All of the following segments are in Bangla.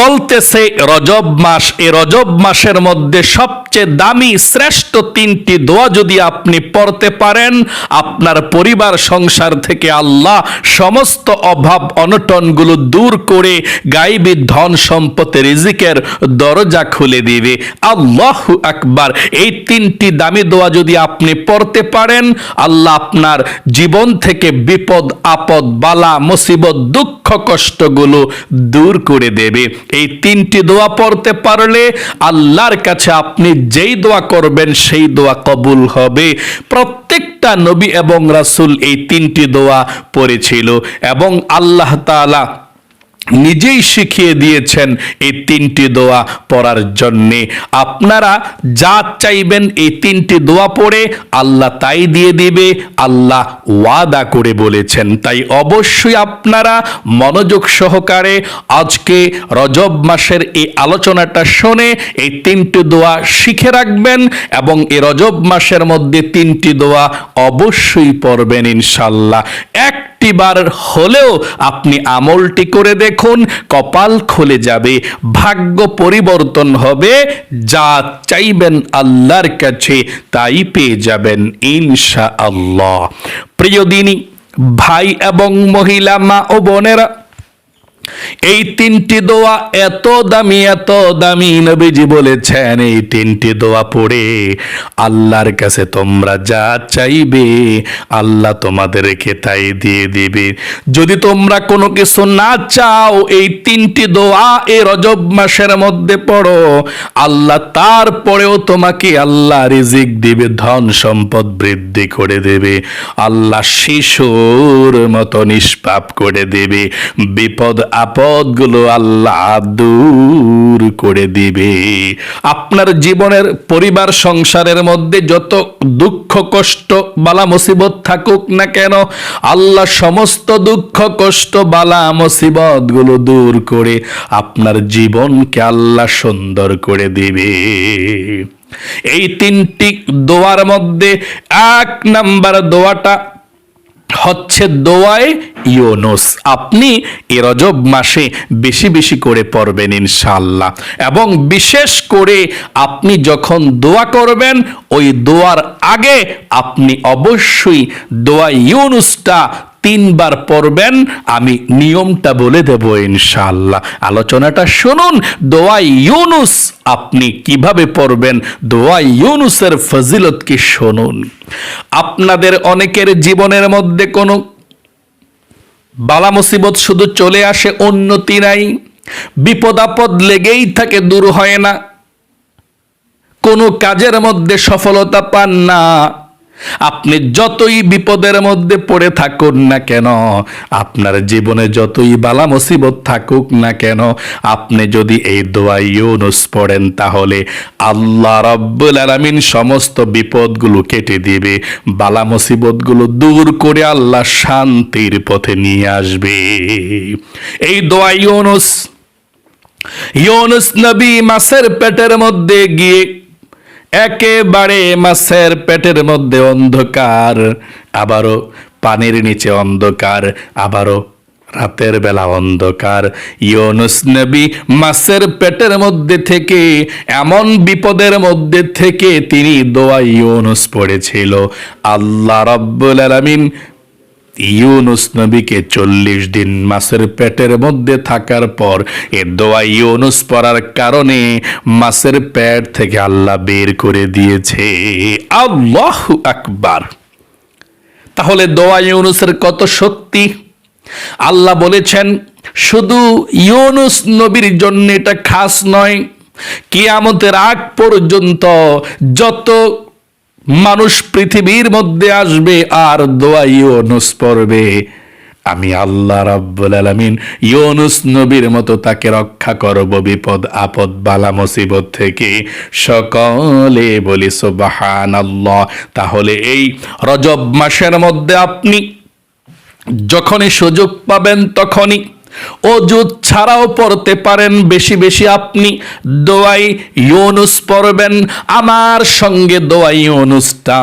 চলতেছে রজব মাস। এই রজব মাসের মধ্যে সবচেয়ে দামি শ্রেষ্ঠ তিনটি দোয়া যদি আপনি পড়তে পারেন, আপনার পরিবার, সংসার থেকে আল্লাহ সমস্ত অভাব অনটনগুলো দূর করে গাইবী ধন সম্পদের রিজিকের দরজা খুলে দিবে। আল্লাহ আকবার। এই তিনটি দামি দোয়া যদি আপনি পড়তে পারেন, আল্লাহ আপনার জীবন থেকে বিপদ, আপদ, বালা, মুসিবত, দুঃখ, কষ্টগুলো দূর করে দেবে। এই তিনটি দোয়া পড়তে পারলে আল্লাহর কাছে আপনি যেই দোয়া করবেন সেই দোয়া কবুল হবে। প্রত্যেকটা নবী এবং রাসুল এই তিনটি দোয়া পড়েছিল এবং আল্লাহ তাআলা নিজেই শিখিয়ে দিয়েছেন এই তিনটি দোয়া পড়ার জন্যে। আপনারা যা চাইবেন এই তিনটি দোয়া পড়ে আল্লাহ তাই দিয়ে দিবে, আল্লাহ ওয়াদা করে বলেছেন। তাই অবশ্যই আপনারা মনোযোগ সহকারে আজকে রজব মাসের এই আলোচনাটা শুনে এই তিনটি দোয়া শিখে রাখবেন এবং এই রজব মাসের মধ্যে তিনটি দোয়া অবশ্যই পড়বেন ইনশাল্লাহ এক একটিবার হলেও আপনি আমলটি করে দেখুন, কপাল খুলে যাবে, ভাগ্য পরিবর্তন হবে, যা চাইবেন আল্লাহর কাছে তাই পেয়ে যাবেন ইনশা আল্লাহ প্রিয় দিনী, ভাই এবং মহিলা, মা ও বোনেরা এই তিনটি দোয়া এত দামি এত দামি নবীজি বলেছেন, এই তিনটি দোয়া পড়ে আল্লাহর কাছে তোমরা যা চাইবে আল্লাহ তোমাদেরকে তাই দিয়ে দিবে। যদি তোমরা কোনো কিছু না চাও, এই তিনটি দোয়া এই রজব মাসের মধ্যে পড়ো, আল্লাহ তারপরেও তোমাকে আল্লাহ রিজিক দিবে, ধন সম্পদ বৃদ্ধি করে দেবে, আল্লাহ শিশুর মতো নিষ্পাপ করে দেবে, বিপদ আপদগুলো আল্লাহ দূর করে দিবে। আপনার জীবনের পরিবার, সংসারের মধ্যে যত দুঃখ, কষ্ট, বালা, মুসিবত থাকুক না কেন, আল্লাহ সমস্ত দুঃখ, কষ্ট, বালা মুসিবতগুলো দূর করে আপনার জীবনকে আল্লাহ সুন্দর করে দিবে। এই তিনটি দোয়ার মধ্যে এক নাম্বার দোয়াটা হচ্ছে দোয়ায় ইউনুস। আপনি এ রজব মাসে বেশি বেশি করে পড়বেন ইনশাল্লাহ এবং বিশেষ করে আপনি যখন দোয়া করবেন, ওই দোয়ার আগে আপনি অবশ্যই দোয়া ইউনুসটা তিনবার পড়বেন, আমি নিয়মটা বলে দেব ইনশাআল্লাহ। আলোচনাটা শুনুন, দোয়া ইউনুস আপনি কীভাবে পড়বেন? দোয়া ইউনুসের ফজিলত কি শুনুন। আপনাদের অনেকের জীবনের মধ্যে কোনো বালা মুসিবত শুধু চলে আসে, উন্নতি নাই। বিপদাপদ লেগেই থাকে, দূর হয় না। কোনো কাজের মধ্যে সফলতা পান না। আপনি যতই বিপদের মধ্যে পড়ে থাকুন না কেন, আপনার জীবনে যতই বালা মুসিবত থাকুক না কেন, আপনি যদি এই দোয়া ইউনুস পড়েন তাহলে আল্লাহ রব্বুল আলামিন সমস্ত বিপদগুলো কেটে দিবে, বালা মুসিবতগুলো দূর করে আল্লাহ শান্তির পথে নিয়ে আসবে। এই দোয়া ইউনুস ইউনুস নবী মাসের পেটের মধ্যে গিয়ে একেবারে মাছের পেটের মধ্যে অন্ধকার আবারও পানির নিচে অন্ধকার আবারও রাতের বেলা অন্ধকার। ইউনুস নবী মাছের পেটের মধ্যে থেকে, এমন বিপদের মধ্যে থেকে তিনি দোয়া ইউনুস পড়েছিল। আল্লাহ রব্বুল আলামিন ইউনুস নবীকে চল্লিশ দিন মাছের পেটের মধ্যে থাকার পর এ দোয়া ইউনুস পড়ার কারণে মাছের পেট থেকে আল্লাহ বের করে দিয়েছে। আল্লাহ আকবার। তাহলে দোয়া ইউনুসের কত সত্যি? আল্লাহ বলেছেন, শুধু ইউনুস নবীর জন্য এটা খাস নয়, কিয়ামতের আগ পর্যন্ত যত মানুষ পৃথিবীর মধ্যে আসবে আর দোয়া ইউনুস পড়বে। আমি আল্লাহ রাব্বুল আলামিন ইউনুস নবীর মতো তাকে রক্ষা করব বিপদ আপদ বালা মুসিবত থেকে। সকলে বলি সুবহানাল্লাহ। তাহলে এই রজব মাসের মধ্যে আপনি যখনই সুযোগ পাবেন তখনই অজুদ ছাড়াও পড়তে পারেন বেশি বেশি আপনি। দোয়াই ইউনুস পড়বেন আমার সঙ্গে দোয়াই ইউনুসটা।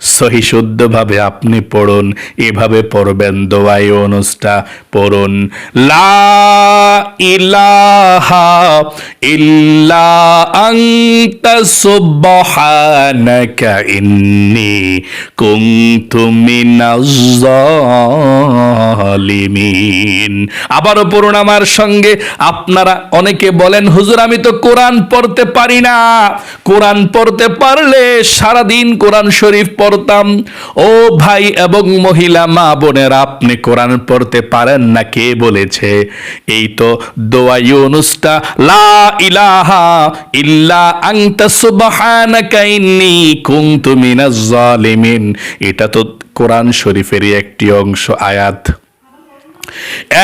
সহি শুদ্ধভাবে আপনি পড়ুন, এভাবে পড়বেন, দোয়াই অনুষ্টা পড়ুন। লা ইলাহা ইল্লা আনতা সুবহানাকা ইন্নী কুনতু মিনাজ জালিমিন আবারও পড়ুন আমার সঙ্গে, আপনারা অনেকে বলেন, হুজুর, আমি তো কোরআন পড়তে পারি না। কোরআন পড়তে পারলে সারাদিন কোরআন শরীফ পড়তাম। ও ভাই এবং মহিলা, মা বোনেরা, আপনি কোরআন পড়তে পারেন না? কে বলেছে? এই তো দোয়া ইউনুসটা, লা ইলাহা ইল্লা আনতা সুবহানাকা ইন্নী কুনতু মিনাজ জালিমিন। এটা তো কোরআন শরীফেরই একটি অংশ, আয়াত।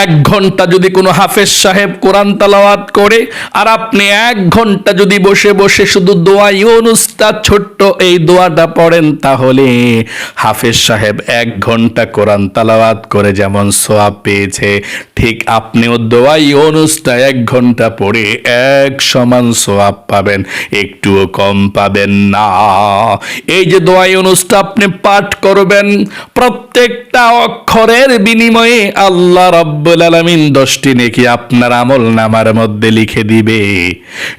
এক ঘণ্টা যদি কোনো হাফেজ সাহেব কোরআন তালাওয়াত করে, আর আপনি এক ঘণ্টা যদি বসে বসে শুধু দোয়া ইউনুসটা ছোট্ট এই দোয়াটা পড়েন, তাহলে হাফেজ সাহেব এক ঘণ্টা কোরআন তালাওয়াত করে যেমন সোয়াব পেয়েছে, ঠিক আপনিও দোয়া ইউনুসটা এক ঘণ্টা পড়ে এক সমান সোয়াব পাবেন, একটুও কম পাবেন না। এই যে দোয়া ইউনুসটা আপনি পাঠ করবেন, প্রত্যেকটা অক্ষরের বিনিময়ে আল্লাহ রব্বুল আলমিন দশটি নেকি আপনার আমল নামার মধ্যে লিখে দিবে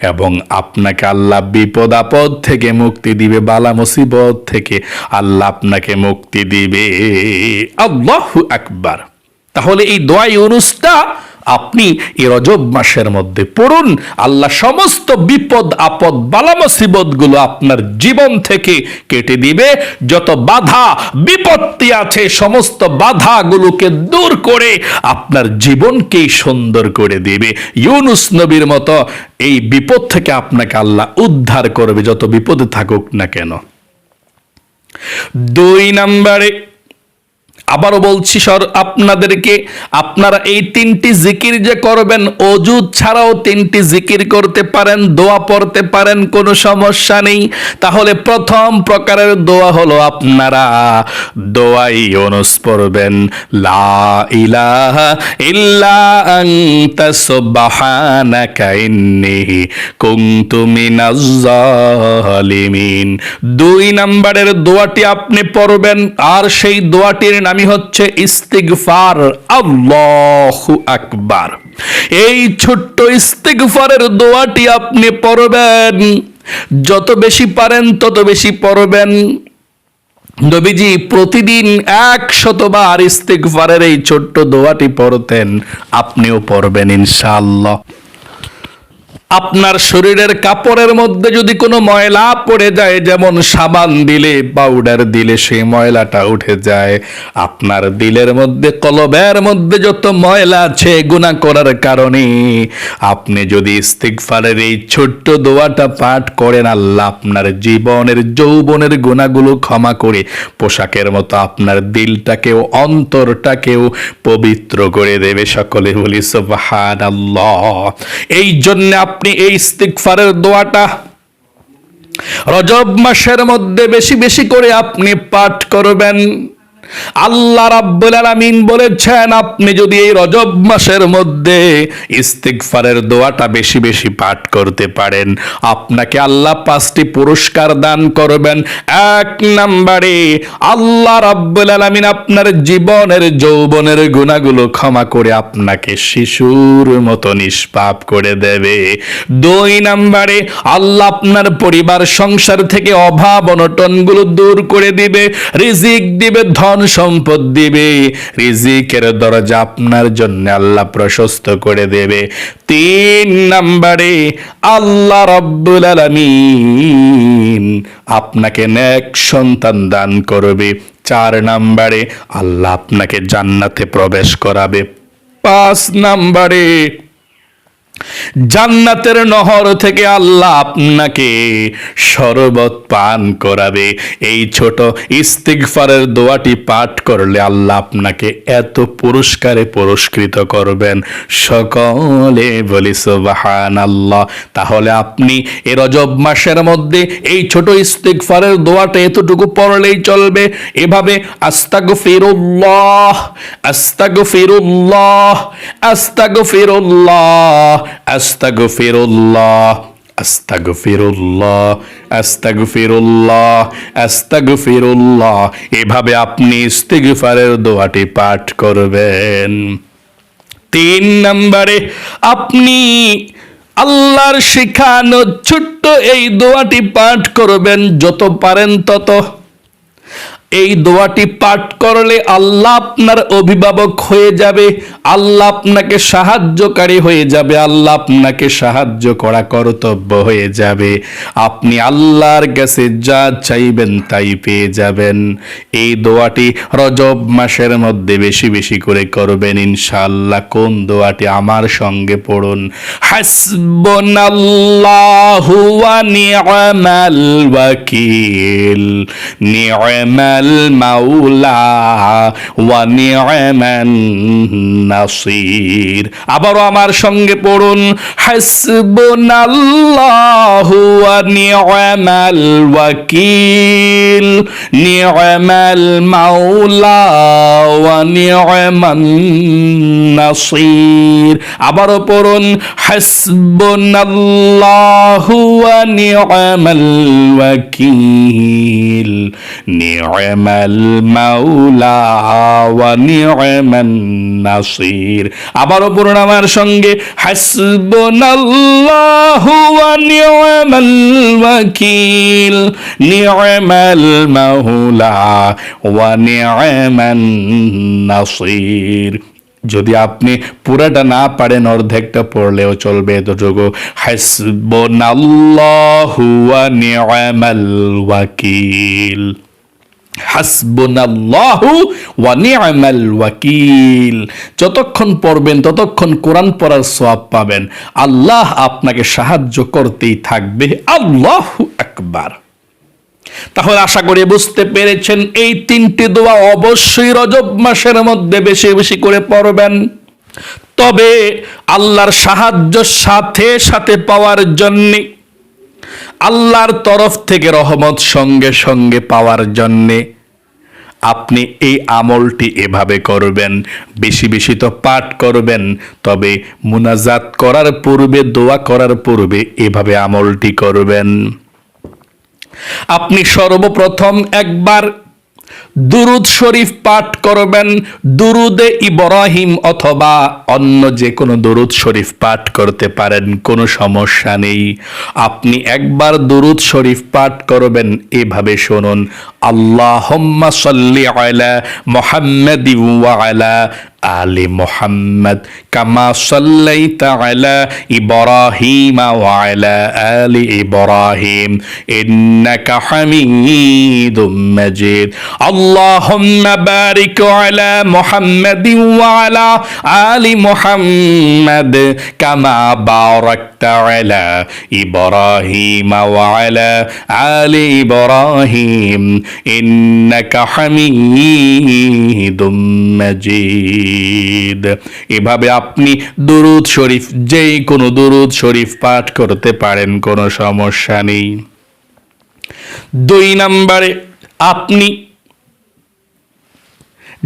এবং আপনাকে আল্লাহ বিপদ আপদ থেকে মুক্তি দিবে, বালা মুসিবত থেকে আল্লাহ আপনাকে মুক্তি দিবে। আল্লাহ আকবার। তাহলে এই দোয়াই ইউনুসটা আপনি এই রজব মাসের মধ্যে পড়ুন। আল্লাহ সমস্ত বিপদ, আপদ, বালা মুসিবতগুলো আপনার জীবন থেকে কেটে দিবে। যত বাধা, বিপত্তি আছে, সমস্ত বাধাগুলোকে দূর করে আপনার জীবনকেই সুন্দর করে দিবে। ইউনুস নবীর মতো এই বিপদ থেকে আপনাকে আল্লাহ উদ্ধার করবে, যত বিপদে থাকুক না কেন। দুই নম্বরে আবারও বলছি সর আপনাদেরকে আপনারা এই তিনটি জিকির যে করবেন অজুদ ছাড়াও তিনটি জিকির করতে পারেন, দোয়া পড়তে পারেন, কোনো সমস্যা নেই। তাহলে প্রথম প্রকারের দোয়া হলো আপনারা দোয়াই অনুস পড়বেন, লা ইলাহা ইল্লা আনতা সুবহানাকা ইন্নী কুনতু জালিমিন। দুই নম্বরের দোয়াটি আপনি পড়বেন, আর সেই দোয়াটির নামই হচ্ছে ইস্তিগফার। আল্লাহু আকবার। এই ছোট্ট ইস্তিগফারের দোয়াটি আপনি পড়বেন। যত বেশি পারেন, তত বেশি পড়বেন। নবীজি প্রতিদিন এক শতবার ইস্তিগফারের এই ছোট্ট দোয়াটি পড়তেন। আপনিও পড়বেন ইনশাআল্লাহ। আপনার শরীরের কাপড়ের মধ্যে যদি কোনো ময়লা পড়ে যায়, যেমন সাবান দিলে, পাউডার দিলে সেই ময়লাটা উঠে যায়। আপনার দিলের মধ্যে, কলবের মধ্যে যত ময়লা আছে গুণা করার কারণে, আপনি যদি ইস্তিগফারের এই ছোট্ট দোয়াটা পাঠ করেন, আল্লাহ আপনার জীবনের যৌবনের গুণাগুলো ক্ষমা করে, পোশাকের মতো আপনার দিলটাকেও, অন্তরটাকেও পবিত্র করে দেবে। সকলে বলি, সুবহানাল্লাহ। এই জন্য আপনি এই ইস্তিকফারের দোয়াটা রজব মাসের মধ্যে বেশি বেশি করে আপনি পাঠ করবেন। আল্লাহ রাব্বুল আলামিন বলেছেন, আপনি যদি এই রজব মাসের মধ্যে ইস্তিগফারের দোয়াটা বেশি বেশি পাঠ করতে পারেন, আপনাকে আল্লাহ পাঁচটি পুরস্কার দান করবেন। এক নম্বরে, আল্লাহ রাব্বুল আলামিন আপনার জীবনের যৌবনের গুণাগুলো ক্ষমা করে আপনাকে শিশুর মতো নিষ্পাপ করে দেবে। দুই নম্বরে, আল্লাহ আপনার পরিবার, সংসার থেকে অভাব অনটনগুলো দূর করে দিবে, রিজিক দিবে, ধন সম্পদ দিবে, রিজিকের দরজা আপনার জন্য আল্লাহ প্রশস্ত করে দেবে। তিন নাম্বারে, আল্লাহ রব্বুল আলামিন আপনাকে নেক সন্তান দান করবে। চার নাম্বারে, আল্লাহ আপনাকে জান্নাতে প্রবেশ করাবে। পাঁচ নম্বরে জান্নাতের নহর থেকে আল্লাহ আপনাকে শরবত পান করাবে। এই ছোট ইস্তিগফারের দোয়াটি পাঠ করলে আল্লাহ আপনাকে এত পুরস্কারে পুরস্কৃত করবেন। সকলে বলি সুবাহান আল্লাহ তাহলে আপনি এ রজব মাসের মধ্যে এই ছোট ইস্তিগফারের দোয়াটা এতটুকু পড়লেই চলবে। এভাবে আস্তাগফিরুল্লাহ আস্তাগফিরুল্লাহ আস্তাগফিরুল্লাহ আস্তাগফিরুল্লাহ আস্তাগফিরুল্লাহ আস্তাগফিরুল্লাহ আস্তাগফিরুল্লাহ। এভাবে আপনি ইস্তিগফারের দোয়াটি পাঠ করবেন। তিন নম্বরে, আপনি আল্লাহর শেখানো ছোট্ট এই দোয়াটি পাঠ করবেন, যত পারেন তত। এই দোয়াটি পাঠ করলে আল্লাহ আপনার অভিভাবক হয়ে যাবে, আল্লাহ আপনাকে সাহায্যকারী হয়ে যাবে, আল্লাহ আপনাকে সাহায্য করা কর্তব্য হয়ে যাবে। আপনি আল্লাহর কাছে যা চাইবেন তাই পেয়ে যাবেন। এই দোয়াটি রজব মাসের মধ্যে বেশি বেশি করে করবেন, ইনশাআল্লাহ। কোন দোয়াটি আমার সঙ্গে পড়ুন? হাসবুনাল্লাহু ওয়া নি'মাল ওয়াকিল। নি'মাল মাওলা ওয়া নি'মান নাসির আবারও আমার সঙ্গে পড়ুন, হাসবুনাল্লাহু ওয়া নি'মাল ওয়াকিল নি'মাল মাওলা ওয়া নি'মান নাসির। আবারও পড়ুন, হাসবুনাল্লাহু ওয়া নি'মাল ওয়াকিল নি'মাল মাওলা ওয়া নি'মান নাসির আবারও পড়ুন আমার সঙ্গে হাসবুনাল্লাহু ওয়া নি'মাল ওয়াকিল। নি'মাল মাওলা ওয়া নি'মান নাসির। যদি আপনি পুরাটা না পারেন, অর্ধেকটা পড়লেও চলবে এতটুকু। হাসবুনাল্লাহু ওয়া নি'মাল ওয়াকিল। যতক্ষণ পড়বেন, ততক্ষণ কোরআন পড়ার সওয়াব পাবেন। আল্লাহ আপনাকে সাহায্য করতেই থাকবে। আল্লাহু আকবার। তাহলে আশা করি বুঝতে পেরেছেন, এই তিনটি দোয়া অবশ্যই রজব মাসের মধ্যে বেশি বেশি করে পড়বেন। তবে আল্লাহর সাহায্য সাথে সাথে পাওয়ার জন্যে আল্লাহর তরফ থেকে রহমত সঙ্গে সঙ্গে পাওয়ার জন্যে আপনি এই আমলটি এভাবে করবেন। বেশি বেশি তো পাঠ করবেন, তবে মুনাজাত করার পূর্বে, দোয়া করার পূর্বে এভাবে আমলটি করবেন। আপনি সর্বপ্রথম একবার দুরুদ শরীফ পাঠ করবেন, দুরুদে ইব্রাহিম অথবা অন্য যে কোনো দুরুদ শরীফ পাঠ করতে পারেন, কোনো সমস্যা নেই। আপনি একবার দুরুদ শরীফ পাঠ করবেন, এভাবে শুনুন আল্লাহ সাল্লি আলা মোহাম্মদ আলে মোহাম্মদ কামা সাল্লাইতা আলা ইব্রাহিম ওয়া আলা আলি ইব্রাহিম, ইন্নাকা হামিদুম মাজিদ। আল্লাহুম্মা বারিক আলা মুহাম্মাদ ওয়া আলা আলি মুহাম্মাদ কামা বারাকতা আলা ইব্রাহিম ওয়া আলা আলি ইব্রাহিম, ইন্নাকা মাজিদ। মাজিদ এভাবে আপনি দুরুদ শরীফ, যেই কোনো দুরুদ শরীফ পাঠ করতে পারেন, কোনো সমস্যা নেই। দুই নম্বরে আপনি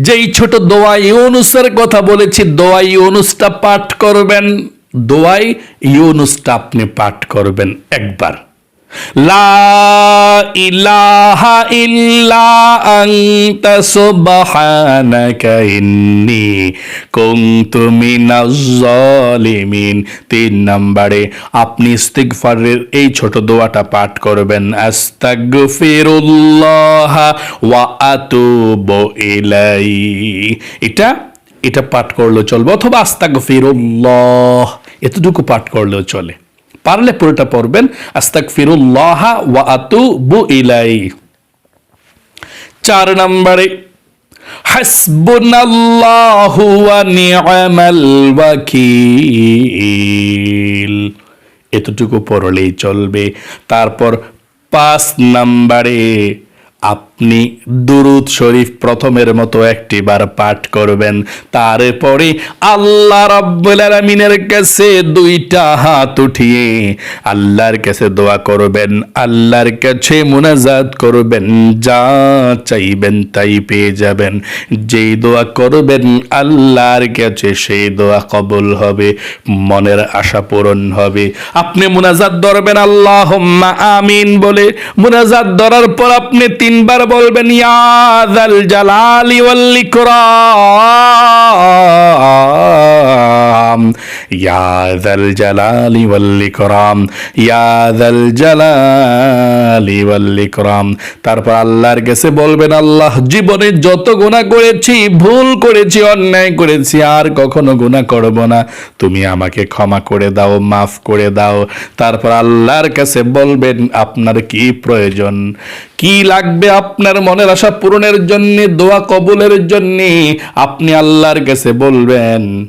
যেই ছোট দোয়া ইউনুসের কথা বলেছি, দোয়া ইউনুসটা পাঠ করবেন, দোয়াই ইউনুসটা আপনি পাঠ করবেন একবার। লা ইলাহা ইল্লা আনতা সুবহানাকা ইন্নী কুনতু মিনাজ জালিমিন। তিন নম্বরে, আপনি ইস্তিগফারের এই ছোট দোয়াটা পাঠ করবেন ইলাই এটা এটা পাঠ করলেও চলবে, অথবা আস্তাগফিরুল্লাহ, এতটুকু পাঠ করলেও চলে। পারলে পুরোটা পড়বেন। আস্তাক ফিরুল্লাহা ওয়া আতু বু ইলাই চার নম্বরে, হাসবুনাল্লাহু ওয়া নি'মাল ওয়াকিল। এতটুকু পড়লেই চলবে। তারপর পাঁচ নম্বরে আপনি দুরুদ শরীফ প্রথমের মতো একটি বার পাঠ করবেন। তারপরে আল্লাহ আলামিনের কাছে দুইটা হাত উঠিয়ে আল্লাহর কাছে দোয়া করবেন, আল্লাহর কাছে মুনাজাত করবেন, যা চাইবেন তাই পেয়ে যাবেন। যেই দোয়া করবেন আল্লাহর কাছে সেই দোয়া কবুল হবে, মনের আশা পূরণ হবে। আপনি মোনাজাত ধরবেন আল্লাহ আমিন বলে মোনাজাত ধরার পর আপনি তিনবার বলবেন ইয়াদাল জালালি ওয়াল ইকরাম। তারপর আল্লাহর কাছে বলবেন, আল্লাহ, জীবনে যত গুনাহ করেছি, ভুল করেছি, অন্যায় করেছি, আর কখনো গুনাহ করব না। তুমি আমাকে ক্ষমা করে দাও, মাফ করে দাও। তারপর আল্লাহর কাছে বলবেন, আপনার কি প্রয়োজন? কি লাগবে আপনার মনের আশা পূরণের জন্য, দোয়া কবুলের জন্য? আপনি আল্লাহর কাছে বলবেন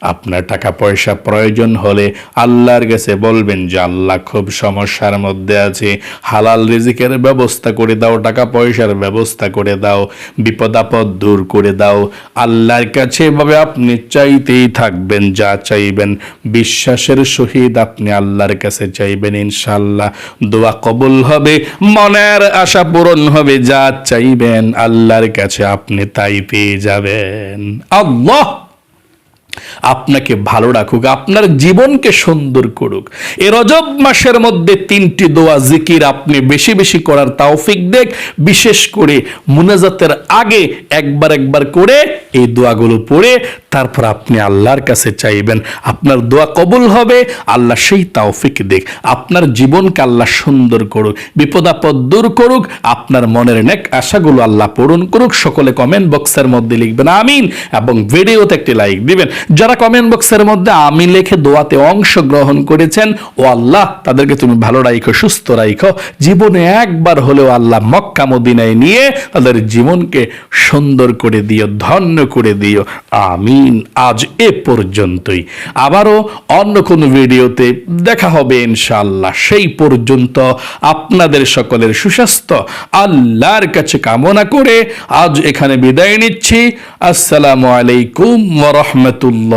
আপনার টাকা পয়সা প্রয়োজন হলে আল্লাহর কাছে বলবেন যে, আল্লাহ খুব সমস্যার মধ্যে আছে। হালাল রিজিকের ব্যবস্থা করে দাও, টাকা পয়সার ব্যবস্থা করে দাও, বিপদ আপদ দূর করে দাও। আল্লাহর কাছে এভাবে আপনি চাইতেই থাকবেন, যা চাইবেন। বিশ্বাসের সহিত আপনি আল্লাহর কাছে চাইবেন ইনশাল্লাহ দোয়া কবুল হবে, মনের আশা পূরণ হবে, যা চাইবেন আল্লাহর কাছে আপনি তাই পেয়ে যাবেন। আল্লাহ! আপনাকে ভালো রাখুক, আপনার জীবনকে সুন্দর করুক। এ রজব মাসের মধ্যে তিনটি দোয়া জিকির আপনি বেশি বেশি করার তাওফিক দেখ বিশেষ করে মুনাজাতের আগে একবার একবার করে এই দোয়াগুলো পড়ে, তারপর আপনি আল্লাহর কাছে চাইবেন, আপনার দোয়া কবুল হবে, আল্লাহ সেই তাওফিক দেখ আপনার জীবনকে আল্লাহ সুন্দর করুক, বিপদ আপদ দূর করুক, আপনার মনের নেক আশাগুলো আল্লাহ পূরণ করুক। সকলে কমেন্ট বক্সের মধ্যে লিখবেন, আমিন, এবং ভিডিওতে একটি লাইক দিবেন। যারা কমেন্ট বক্সের মধ্যে আমি লিখে দোয়াতে অংশগ্রহণ করেছেন, ও আল্লাহ, তাদেরকে তুমি ভালো রাখো সুস্থ রাখো জীবনে একবার হলেও আল্লাহ মক্কা মদিনায় নিয়ে তাদের জীবনকে সুন্দর করে দিও, ধন্য করে দিও। আমিন। আজ এ পর্যন্তই। আবারও অন্য কোনো ভিডিওতে দেখা হবে ইনশাআল্লাহ। সেই পর্যন্ত আপনাদের সকলের সুস্বাস্থ্য, আল্লাহর কাছে কামনা করে আজ এখানে বিদায় নিচ্ছি। আসসালামু আলাইকুম রাহমাতুল্লাহি।